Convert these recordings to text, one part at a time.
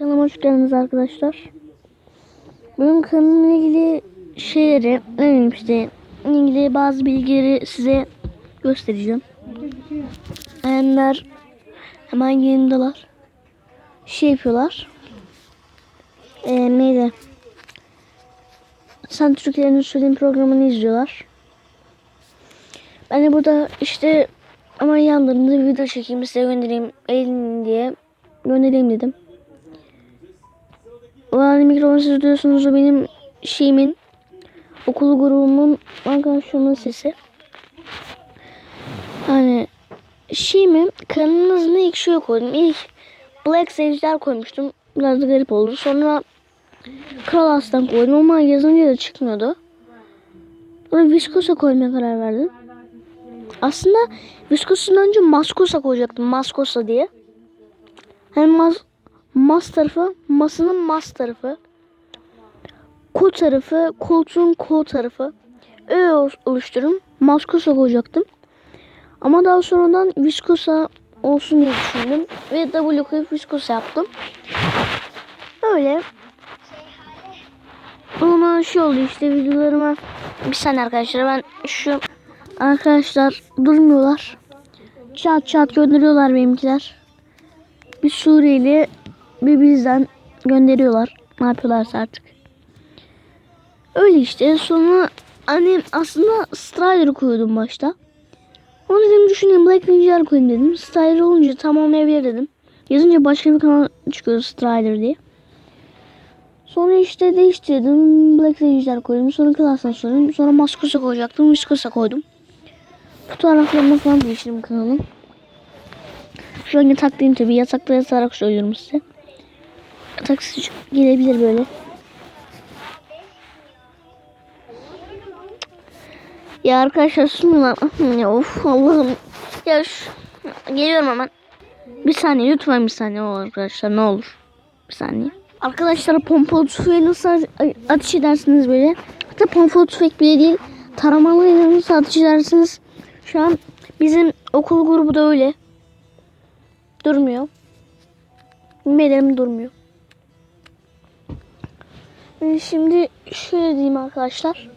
Kanalıma hoş geldiniz arkadaşlar. Bugün kanalımla ilgili şeyleri, ne bileyim işte, ilgili bazı bilgileri size göstereceğim. Erenler hemen yayındalar. Şey yapıyorlar. Ee, neydi? Sen Türkiye'nin söylediğim programını izliyorlar. Ben de burada işte ama yanlarında bir video çekeyim size göndereyim eğlenin diye göndereyim dedim. O halde mikrofonsuz duyuyorsunuz o benim şeyimin okul grubumun arkadaşlarımın sesi. Hani şeyimi kanalın ilk şey koydum. İlk Black Sage'ler koymuştum. Biraz da garip oldu. Sonra Kral Aslan koydum ama yazınca da çıkmıyordu. Sonra Viscosa koymaya karar verdim. Aslında Viscosa'dan önce Maskosa koyacaktım. Maskosa diye. Hem mas, mas tarafı, masının mas tarafı. Ko tarafı, koltuğun ko tarafı. Öyle ol- oluştururum. Maskosa koyacaktım. Ama daha sonradan Viscosa olsun diye düşündüm. Ve W koyup Viscosa yaptım. Öyle. Ama şey oldu işte videolarıma. Bir saniye arkadaşlar ben şu arkadaşlar durmuyorlar. Çat çat gönderiyorlar benimkiler. Bir Suriyeli bir bizden gönderiyorlar. Ne yapıyorlarsa artık. Öyle işte. Sonra annem aslında Strider koyuyordum başta. Onu dedim düşüneyim Black Ninja'lar koyayım dedim. Strider olunca tam olmayabilir dedim. Yazınca başka bir kanal çıkıyor Strider diye. Sonra işte değiştirdim. Black Ninja'lar koydum. Sonra Class'tan sonra Sonra Maskusa koyacaktım. Viscosa koydum. Fotoğraflarımı falan değiştirdim kanalım. Şu an yataktayım tabii. Yatakta yatarak söylüyorum size. Sıcak gelebilir böyle. Ya arkadaşlar sunum lan. Ya of Allah'ım. Ya. Geliyorum hemen. Bir saniye lütfen bir saniye olur arkadaşlar ne olur. Bir saniye. Arkadaşlar pompalı tüfeği nasıl ateş edersiniz böyle. Hatta pompalı tüfek bile değil. Taramalıyla nasıl ateş edersiniz. Şu an bizim okul grubu da öyle. Durmuyor. Yemin durmuyor. Ee, Şimdi şöyle diyeyim arkadaşlar.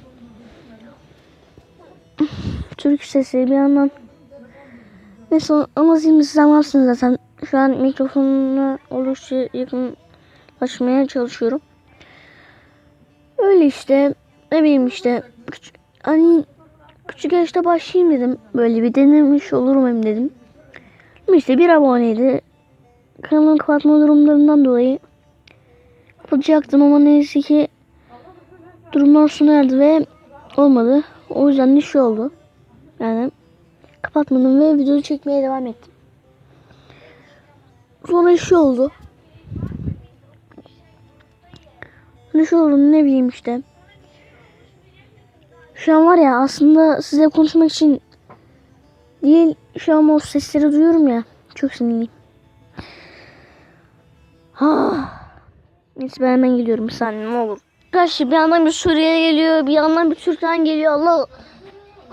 Türk sesi bir yandan. Neyse ama siz anlarsınız zaten. Şu an mikrofonuna oldukça yakınlaşmaya çalışıyorum. Öyle işte. Ne bileyim işte. Küçük, hani küçük yaşta başlayayım dedim. Böyle bir denemiş olurum hem dedim. İşte bir aboneydi. Kanalın kapatma durumlarından dolayı kapatacaktım ama neyse ki durumlar sona erdi ve olmadı. O yüzden de şey oldu. Yani kapatmadım ve videoyu çekmeye devam ettim. Sonra şey oldu. Ne şey oldu ne bileyim işte. Şu an var ya aslında size konuşmak için değil şu an o sesleri duyuyorum ya. Çok sinirliyim. Ha. Neyse ben hemen geliyorum bir saniye ne olur. Arkadaşlar bir yandan bir Suriye geliyor bir yandan bir Türkmen geliyor Allah.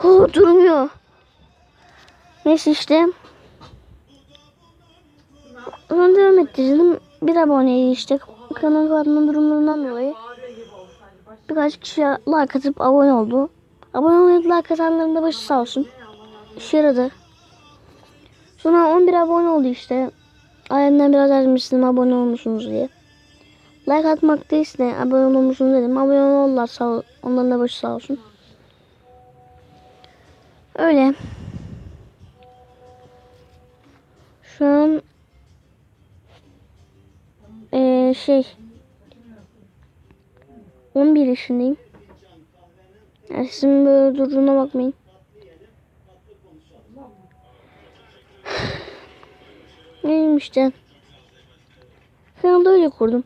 Oh, durmuyor. Neyse işte. Onu devam ettirdim. Bir aboneydi işte. Kanal kapatma durumlarından dolayı. Birkaç kişi like atıp abone oldu. Abone olup like atanların da başı sağ olsun. İşe yaradı. Sonra 11 abone oldu işte. Ailemden biraz yazmıştım abone olmuşsunuz diye. Like atmak değil de abone olmuşsunuz dedim. Abone oldular sağ ol. Onların da başı sağ olsun. Öyle. Şu an eee şey 11 yaşındayım. Yani sizin böyle durduğuna bakmayın. Neyim işte. Kanalı öyle kurdum.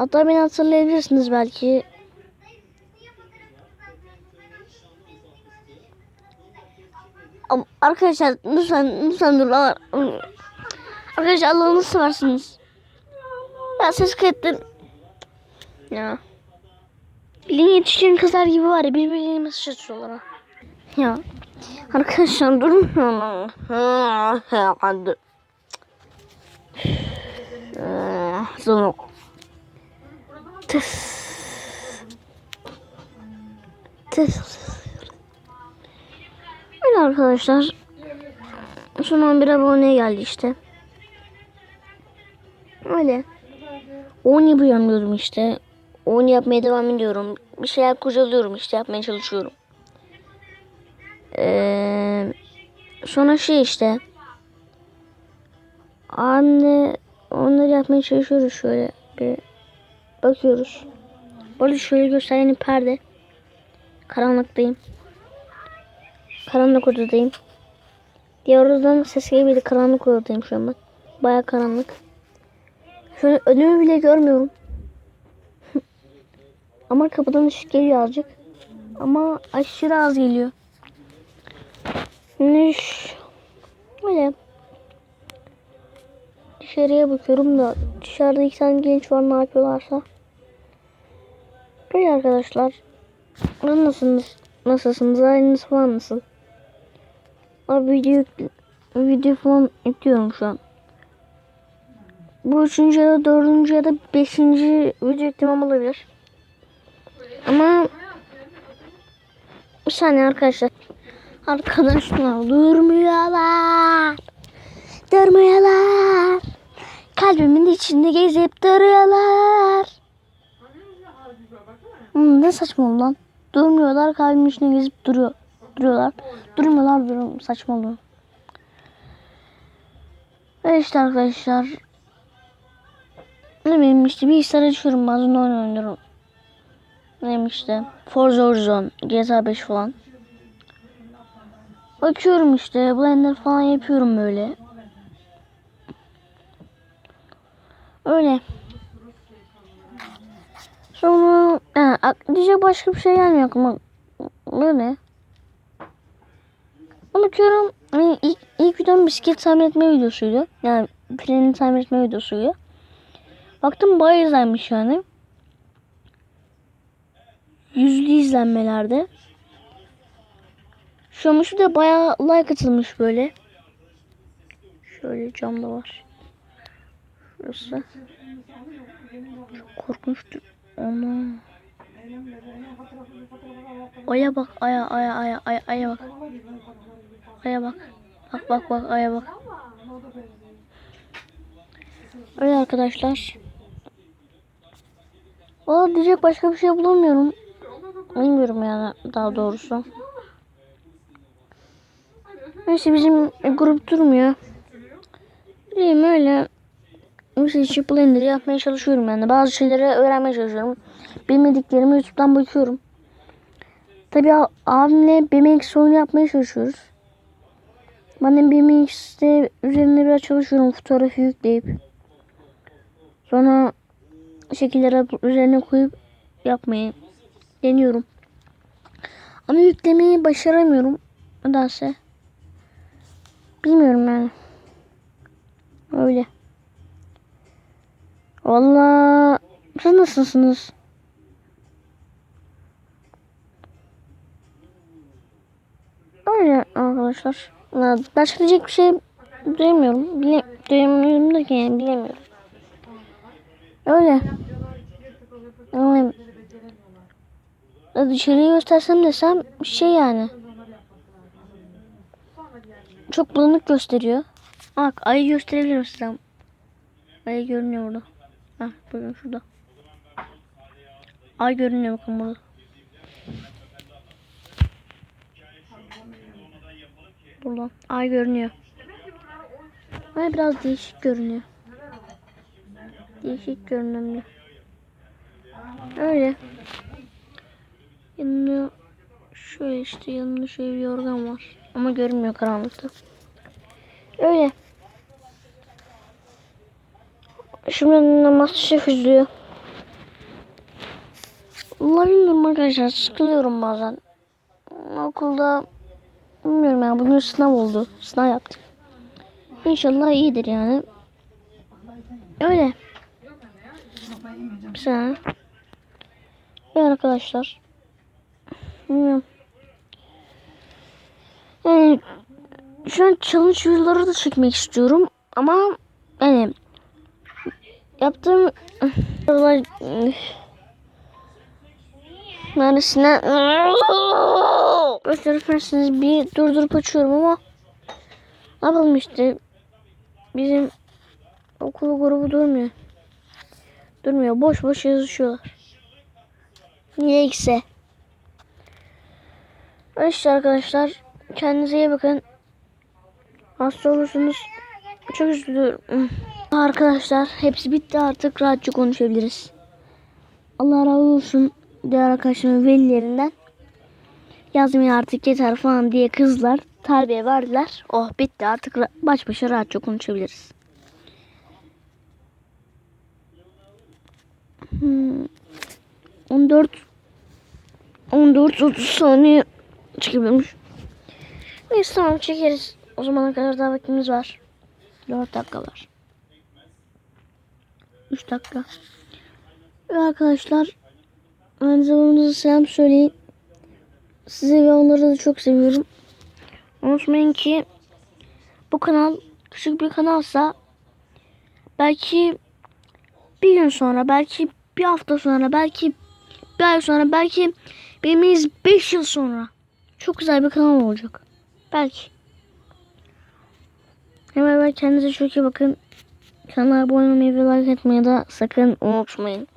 Hatta beni hatırlayabilirsiniz belki. Arkadaşlar lütfen lütfen dur. Arkadaşlar Allah'ını seversiniz. Ya ses kayıtları. Ya. Bilin yetişkin kızlar gibi var ya birbirlerine mesaj atıyorlar. Ya. Arkadaşlar durmuyorum. Hadi. Sonra. Tıs. Tıs. Öyle arkadaşlar. Son 11 abone geldi işte. Öyle. 10 yapıyorum işte. 10 yapmaya devam ediyorum. Bir şeyler kurcalıyorum işte yapmaya çalışıyorum. Ee, sonra şey işte. Anne onları yapmaya çalışıyoruz şöyle bir bakıyoruz. Burada şöyle göstereyim perde. Karanlıktayım. Karanlık odadayım. Diğer odadan ses gelebilir. Karanlık odadayım şu an ben. Baya karanlık. Şöyle önümü bile görmüyorum. Ama kapıdan ışık geliyor azıcık. Ama aşırı az geliyor. Şimdi ş- Öyle. Dışarıya bakıyorum da dışarıda iki tane genç var ne yapıyorlarsa. Öyle arkadaşlar. Nasılsınız? Nasılsınız? Haliniz falan nasıl? Abi video, video falan ekliyorum şu an. Bu üçüncü ya da dördüncü ya da beşinci video eklemem olabilir. Ama bir saniye arkadaşlar. Arkadaşlar durmuyorlar. Durmuyorlar. Kalbimin içinde gezip duruyorlar. Hmm, ne saçma lan. Durmuyorlar kalbimin içinde gezip duruyor. Duruyorlar. Durmuyorlar durum saçma oldu. Ve işte arkadaşlar. Ne bileyim işte bir işler açıyorum bazen oyun oynuyorum. Neymiş işte Forza Horizon, GTA 5 falan. Bakıyorum işte Blender falan yapıyorum böyle. Öyle. Sonra ak- diyecek başka bir şey gelmiyor aklıma. Böyle. Bakıyorum hani ilk, ilk videom bisiklet tamir etme videosuydu. Yani freni tamir etme videosuydu. Baktım bayağı izlenmiş yani. Yüzlü izlenmelerde. Şu an şu da bayağı like atılmış böyle. Şöyle cam da var. Şurası. Çok korkunçtu. Ana. Aya bak aya aya aya aya aya bak. Aya bak. Bak bak bak aya bak. Öyle arkadaşlar. Valla diyecek başka bir şey bulamıyorum. Bilmiyorum yani daha doğrusu. Neyse bizim grup durmuyor. Bileyim öyle. Mesela işte Blender yapmaya çalışıyorum yani. Bazı şeyleri öğrenmeye çalışıyorum. Bilmediklerimi YouTube'dan bakıyorum. Tabii a- abimle BMX oyunu yapmaya çalışıyoruz. Ben de BMX'te üzerine biraz çalışıyorum. Fotoğrafı yükleyip. Sonra şekilleri üzerine koyup yapmayı deniyorum. Ama yüklemeyi başaramıyorum. Nedense. Bilmiyorum yani. Öyle. Valla siz nasılsınız? Öyle arkadaşlar. Başka diyecek bir şey duyamıyorum. Bile, duyamıyorum da ki yani bilemiyorum. Öyle. Yani, ya dışarıyı göstersem desem şey yani. Çok bulanık gösteriyor. Bak ayı gösterebilirim size. Ay görünüyor burada. Hah bakın şurada. Ay görünüyor bakın burada. Buradan ay görünüyor. Ay biraz değişik görünüyor. Değişik görünümlü. Öyle. Yanında şöyle işte yanında şöyle bir yorgan var. Ama görünmüyor karanlıkta. Öyle. Şimdi annem Masterchef izliyor. Vallahi bilmiyorum arkadaşlar. Sıkılıyorum bazen. Okulda bilmiyorum ya. Bugün sınav oldu. Sınav yaptık. İnşallah iyidir yani. Öyle. Saniye. Ve arkadaşlar. Bilmiyorum. Yani şu an challenge videoları da çekmek istiyorum ama yani yaptığım Neresine gösterirseniz bir durdurup açıyorum ama ne yapalım işte bizim okul grubu durmuyor. Durmuyor. Boş boş yazışıyorlar. Niye ikse? İşte arkadaşlar kendinize iyi bakın. Hasta olursunuz. Çok üzülüyorum. Arkadaşlar hepsi bitti artık rahatça konuşabiliriz. Allah razı olsun diğer arkadaşımın velilerinden. Yazmayın artık yeter falan diye kızlar terbiye verdiler. Oh bitti artık baş başa rahatça konuşabiliriz. Hmm. 14 14 30 saniye çıkıyormuş. Neyse tamam çekeriz. O zamana kadar daha vaktimiz var. 4 dakika var. 3 dakika. Ve arkadaşlar aynı zamanda selam söyleyin. Sizi ve onları da çok seviyorum. Unutmayın ki bu kanal küçük bir kanalsa belki bir gün sonra, belki bir hafta sonra, belki bir ay sonra, belki bilmeyiz 5 yıl sonra çok güzel bir kanal olacak. Belki. Hemen ben kendinize çok iyi bakın. Kanala abone olmayı ve like etmeyi de sakın unutmayın.